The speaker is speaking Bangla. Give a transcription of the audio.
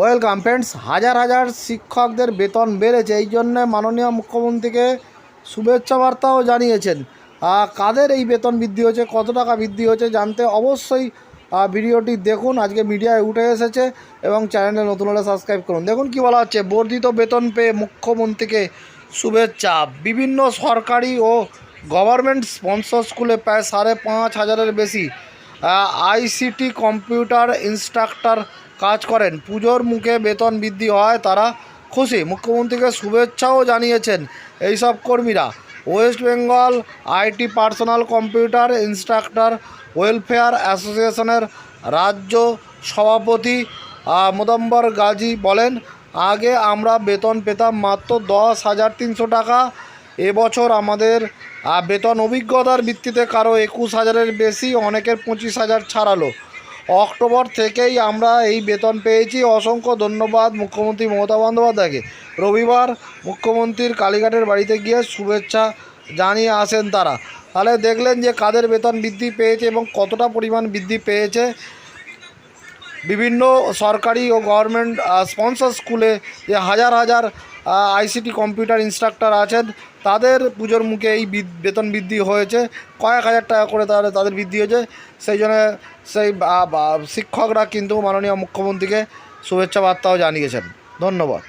ওয়েলকাম ফ্রেন্ডস, হাজার হাজার শিক্ষকদের বেতন বেড়েছে, এই জন্যে মাননীয় মুখ্যমন্ত্রীকে শুভেচ্ছা বার্তাও জানিয়েছেন। কাদের এই বেতন বৃদ্ধি হয়েছে, কত টাকা বৃদ্ধি হয়েছে জানতে অবশ্যই ভিডিওটি দেখুন। আজকে মিডিয়ায় উঠে এসেছে এবং চ্যানেলে নতুন হলে সাবস্ক্রাইব করুন। দেখুন কি বলা হচ্ছে, বর্ধিত বেতন পেয়ে মুখ্যমন্ত্রীকে শুভেচ্ছা। বিভিন্ন সরকারি ও গভর্নমেন্ট স্পন্সর স্কুলে প্রায় সাড়ে পাঁচ হাজারের বেশি আইসিটি কম্পিউটার ইনস্ট্রাক্টর কাজ করেন। পুজোর মুখে বেতন বৃদ্ধি হয়, তারা খুশি। মুখ্যমন্ত্রীকে শুভেচ্ছাও জানিয়েছেন এইসব কর্মীরা। West Bengal IT personal computer instructor welfare অ্যাসোসিয়েশনের রাজ্য সভাপতি মোদম্বর গাজী বলেন, আগে আমরা বেতন পেতাম মাত্র দশ হাজার তিনশো টাকা এবছর আমাদের বেতন অভিজ্ঞতার ভিত্তিতে কারও একুশ হাজারের বেশি, অনেকের পঁচিশ হাজার ছাড়ালো। অক্টোবর থেকেই আমরা এই বেতন পেয়েছি। অসংখ্য ধন্যবাদ মুখ্যমন্ত্রী মমতা বন্দ্যোপাধ্যায়কে। রবিবার মুখ্যমন্ত্রীর কালীঘাটের বাড়িতে গিয়ে শুভেচ্ছা জানিয়ে আসেন তারা। তাহলে দেখলেন যে কাদের বেতন বৃদ্ধি পেয়েছে এবং কতটা পরিমাণ বৃদ্ধি পেয়েছে। বিভিন্ন সরকারি ও গভর্নমেন্ট স্পন্সর স্কুলে যে হাজার হাজার আইসিটি কম্পিউটার ইনস্ট্রাক্টর আছেন। তাদের পুজোর মুখে এই বেতন বৃদ্ধি হয়েছে। কয়েক হাজার টাকা করে তাহলে তাদের বৃদ্ধি হয়েছে। সেই জন্য সেই শিক্ষকরা কিন্তু মাননীয় মুখ্যমন্ত্রীকে শুভেচ্ছা বার্তাও জানিয়েছেন। ধন্যবাদ।